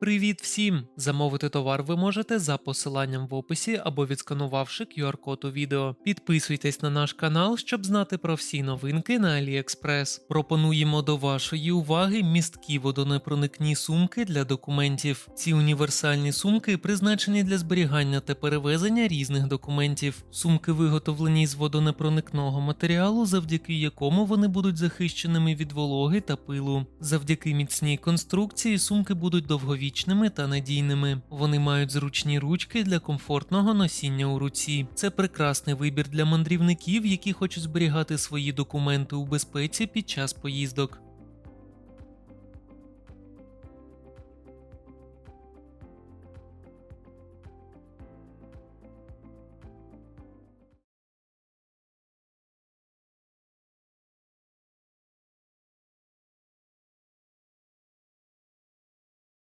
Привіт всім! Замовити товар ви можете за посиланням в описі або відсканувавши QR-код у відео. Підписуйтесь на наш канал, щоб знати про всі новинки на AliExpress. Пропонуємо до вашої уваги місткі водонепроникні сумки для документів. Ці універсальні сумки призначені для зберігання та перевезення різних документів. Сумки виготовлені з водонепроникного матеріалу, завдяки якому вони будуть захищеними від вологи та пилу. Завдяки міцній конструкції сумки будуть довговічними та надійними. Вони мають зручні ручки для комфортного носіння у руці. Це прекрасний вибір для мандрівників, які хочуть зберігати свої документи у безпеці під час поїздок.